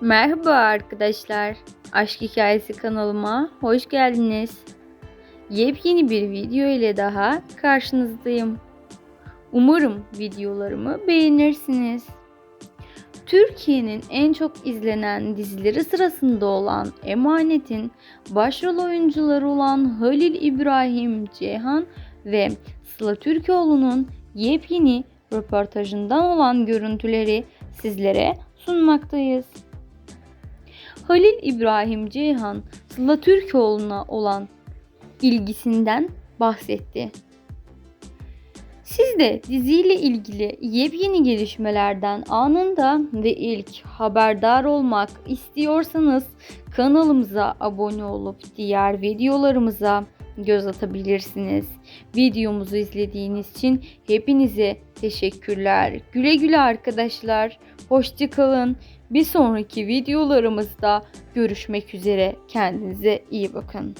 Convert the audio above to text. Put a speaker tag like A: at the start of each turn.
A: Merhaba arkadaşlar. Aşk Hikayesi kanalıma hoş geldiniz. Yepyeni bir video ile daha karşınızdayım. Umarım videolarımı beğenirsiniz. Türkiye'nin en çok izlenen dizileri sırasında olan Emanet'in başrol oyuncuları olan Halil İbrahim Ceyhan ve Sıla Türkoğlu'nun yepyeni röportajından olan görüntüleri sizlere sunmaktayız. Halil İbrahim Ceyhan, Sıla Türkoğlu'na olan ilgisinden bahsetti. Siz de diziyle ilgili yepyeni gelişmelerden anında ve ilk haberdar olmak istiyorsanız kanalımıza abone olup diğer videolarımıza göz atabilirsiniz. Videomuzu izlediğiniz için hepinize teşekkürler. Güle güle arkadaşlar. Hoşçakalın. Bir sonraki videolarımızda görüşmek üzere. Kendinize iyi bakın.